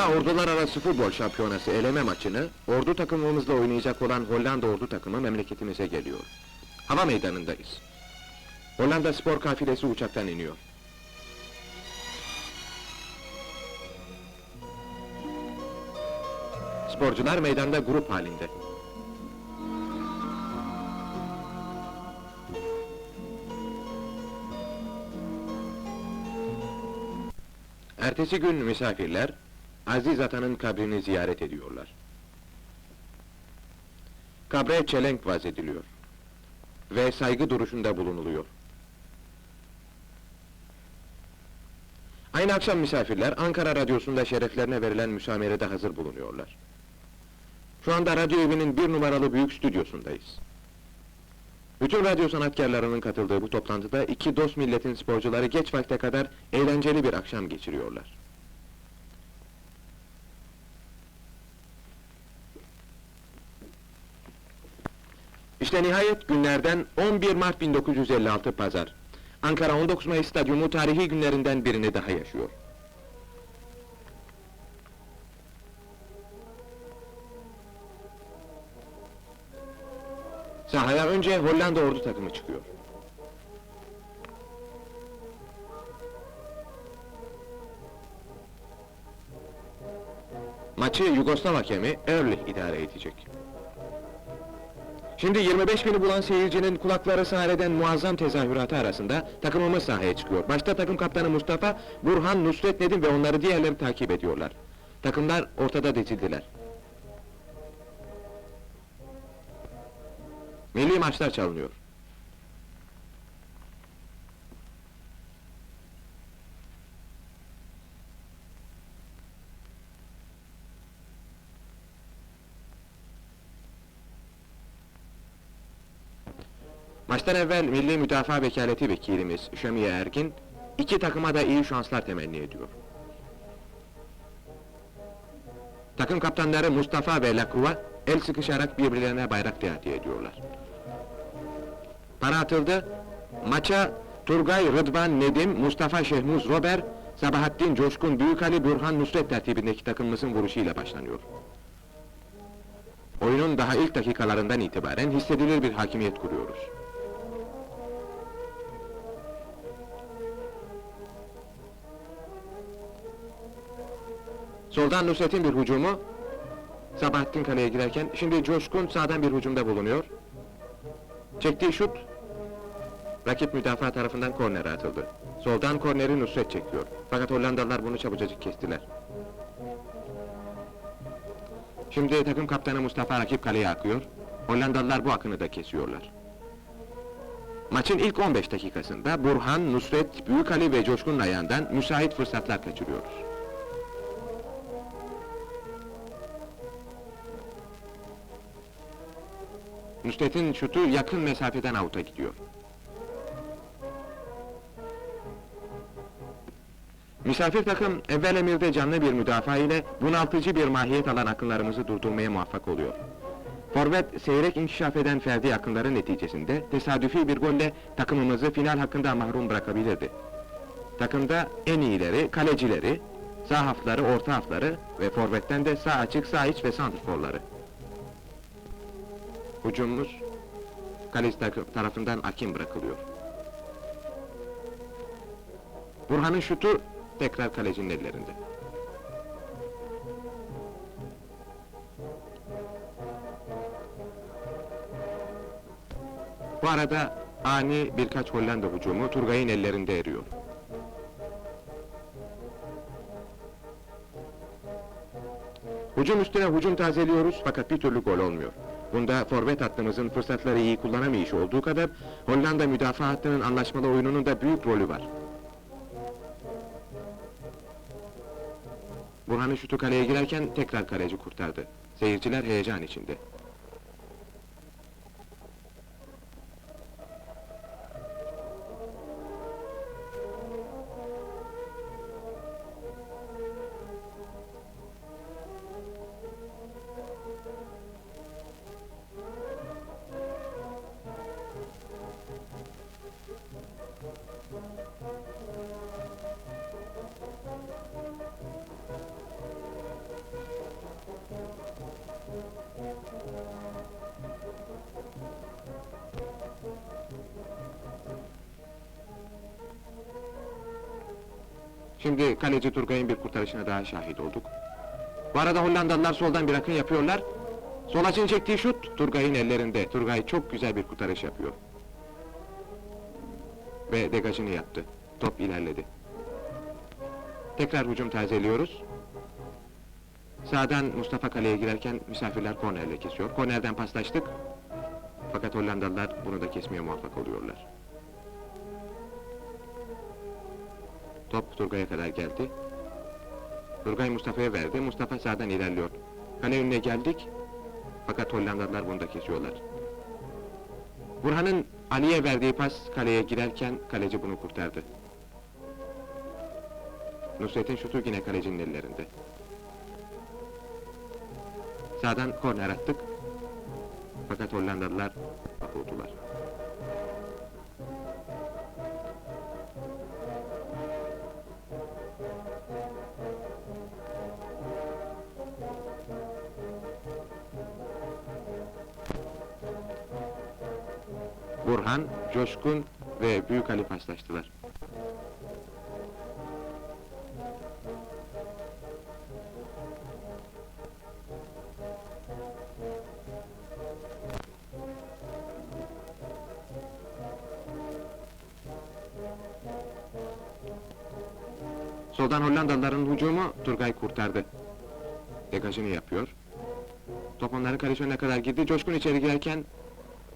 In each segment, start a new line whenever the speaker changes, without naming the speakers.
Dünya Ordular Arası Futbol Şampiyonası eleme maçını ordu takımımızla oynayacak olan Hollanda ordu takımı memleketimize geliyor. Hava meydanındayız. Hollanda spor kafilesi uçaktan iniyor. Sporcular meydanda grup halinde. Ertesi gün misafirler, Aziz Atan'ın kabrini ziyaret ediyorlar. Kabre çelenk vaz ediliyor. Ve saygı duruşunda bulunuluyor. Aynı akşam misafirler, Ankara Radyosu'nda şereflerine verilen müsamerede hazır bulunuyorlar. Şu anda radyo evinin bir numaralı büyük stüdyosundayız. Bütün radyo sanatkarlarının katıldığı bu toplantıda iki dost milletin sporcuları geç vakte kadar eğlenceli bir akşam geçiriyorlar. İşte nihayet günlerden 11 Mart 1956 Pazar. Ankara 19 Mayıs Stadyumu tarihi günlerinden birini daha yaşıyor. Sahaya önce Hollanda ordu takımı çıkıyor. Maçı Yugoslav hakemi Erlich idare edecek. Şimdi 25 bini bulan seyircinin kulakları sahneden muazzam tezahüratı arasında takımımız sahaya çıkıyor. Başta takım kaptanı Mustafa, Burhan, Nusret Nedim ve onları diğerleri takip ediyorlar. Takımlar ortada dizildiler. Milli maçlar çalınıyor. Maçtan evvel Milli Müdafaa Vekaleti Vekilimiz Şamiye Ergin, iki takıma da iyi şanslar temenni ediyor. Takım kaptanları Mustafa ve Lakruva, el sıkışarak birbirlerine bayrak hediye ediyorlar. Para atıldı, maça Turgay, Rıdvan, Nedim, Mustafa Şehmuz, Rober, Sabahattin, Coşkun, Büyükali, Burhan, Nusret tertibindeki takımımızın vuruşuyla başlanıyor. Oyunun daha ilk dakikalarından itibaren hissedilir bir hakimiyet kuruyoruz. Soldan Nusret'in bir hücumu, Sabahattin kaleye girerken, şimdi Coşkun sağdan bir hücumda bulunuyor. Çektiği şut, rakip müdafaa tarafından kornere atıldı. Soldan korneri Nusret çekiyor. Fakat Hollandalılar bunu çabucacık kestiler. Şimdi takım kaptanı Mustafa rakip kaleye akıyor. Hollandalılar bu akını da kesiyorlar. Maçın ilk 15 dakikasında Burhan, Nusret, Büyükali ve Coşkun'un ayağından müsait fırsatlar kaçırıyoruz. Nusret'in şutu yakın mesafeden avuta gidiyor. Misafir takım evvel emirde canlı bir müdafaa ile bunaltıcı bir mahiyet alan akınlarımızı durdurmaya muvaffak oluyor. Forvet seyrek inkişaf eden ferdi akınların neticesinde tesadüfi bir golle takımımızı final hakkında mahrum bırakabilirdi. Takımda en iyileri, kalecileri, sağ hafları, orta hafları ve forvetten de sağ açık, sağ iç ve santrforları. Hücumumuz kaleci tarafından akim bırakılıyor. Burhan'ın şutu tekrar kalecinin ellerinde. Bu arada ani birkaç Hollanda hücumu Turgay'ın ellerinde eriyor. Hücum üstüne hücum tazeliyoruz fakat bir türlü gol olmuyor. Bunda forvet hattımızın fırsatları iyi kullanamayışı olduğu kadar Hollanda müdafaa hattının anlaşmalı oyununun da büyük rolü var. Burhan'ın şutu kaleye girerken tekrar kaleci kurtardı. Seyirciler heyecan içinde. Şimdi kaleci Turgay'ın bir kurtarışına daha şahit olduk. Bu arada Hollandalılar soldan bir akın yapıyorlar. Sol açın çektiği şut Turgay'ın ellerinde. Turgay çok güzel bir kurtarış yapıyor. Ve degajını yaptı. Top ilerledi. Tekrar hücum tazeliyoruz. Sağdan Mustafa kaleye girerken misafirler kornerle kesiyor. Kornerden paslaştık. Fakat Hollandalılar bunu da kesmeye muvaffak oluyorlar. Top Turgay'a kadar geldi. Turgay Mustafa'ya verdi. Mustafa sağdan ilerliyor. Kale önüne geldik. Fakat Hollandalılar bunu da kesiyorlar. Burhan'ın Ali'ye verdiği pas kaleye girerken kaleci bunu kurtardı. Nusret'in şutu yine kalecinin ellerinde. Sağdan korner attık. Fakat Hollandalılar mahvoldular. Burhan, Coşkun ve Büyük Ali paslaştılar. Soldan Hollandalıların hücumu Turgay kurtardı. Degajını yapıyor. Top onların kaleci önüne kadar girdi. Coşkun içeri girerken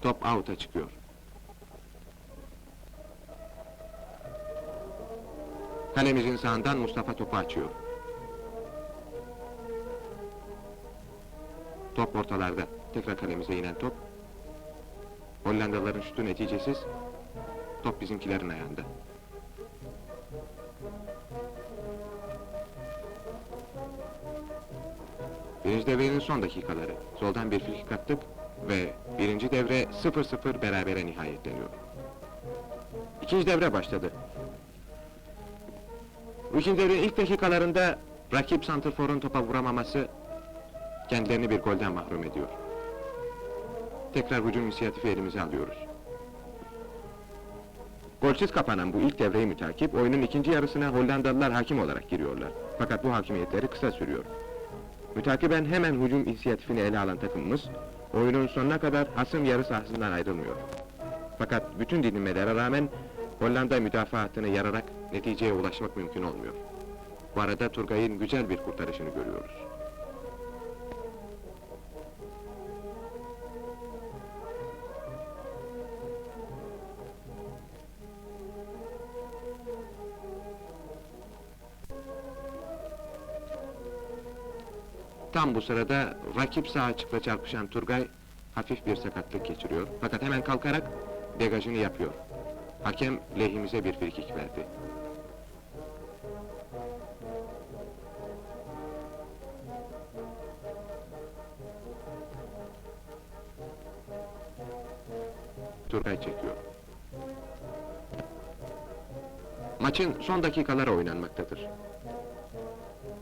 top out'a çıkıyor. Kalemizin sağından Mustafa topu açıyor. Top ortalarda. Tekrar kalemize inen top. Hollandalıların şutu neticesiz. Top bizimkilerin ayağında. Birinci devrenin son dakikaları. Soldan bir frikik attık ve birinci devre 0-0 berabere nihayetleniyor. İkinci devre başladı. İkinci devrenin ilk dakikalarında rakip santrforun topa vuramaması kendilerini bir golden mahrum ediyor. Tekrar hücum inisiyatifi elimize alıyoruz. Golsüz kapanan bu ilk devreyi mütakip, oyunun ikinci yarısına Hollandalılar hakim olarak giriyorlar. Fakat bu hakimiyetleri kısa sürüyor. Mütakiben hemen hücum inisiyatifini ele alan takımımız, oyunun sonuna kadar hasım yarı sahasından ayrılmıyor. Fakat bütün dinlemelere rağmen Hollanda müdafaa hattını yararak neticeye ulaşmak mümkün olmuyor. Bu arada Turgay'ın güzel bir kurtarışını görüyoruz. Tam bu sırada rakip sağ açıkla çarpışan Turgay hafif bir sakatlık geçiriyor. Fakat hemen kalkarak degajını yapıyor. Hakem lehimize bir frikik verdi. Turgay çekiyor. Maçın son dakikaları oynanmaktadır.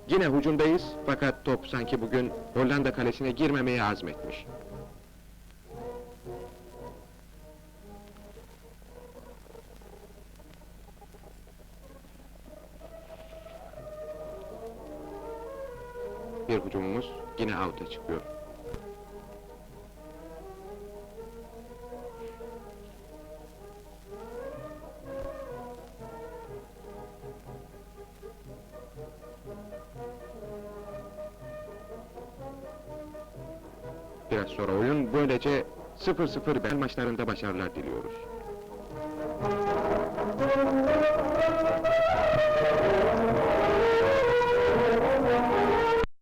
Yine hücumdayız fakat top sanki bugün Hollanda kalesine girmemeye azmetmiş. Bir hücumumuz yine out'a çıkıyor. Biraz sonra oyun böylece 0-0 bel maçlarında başarılar diliyoruz.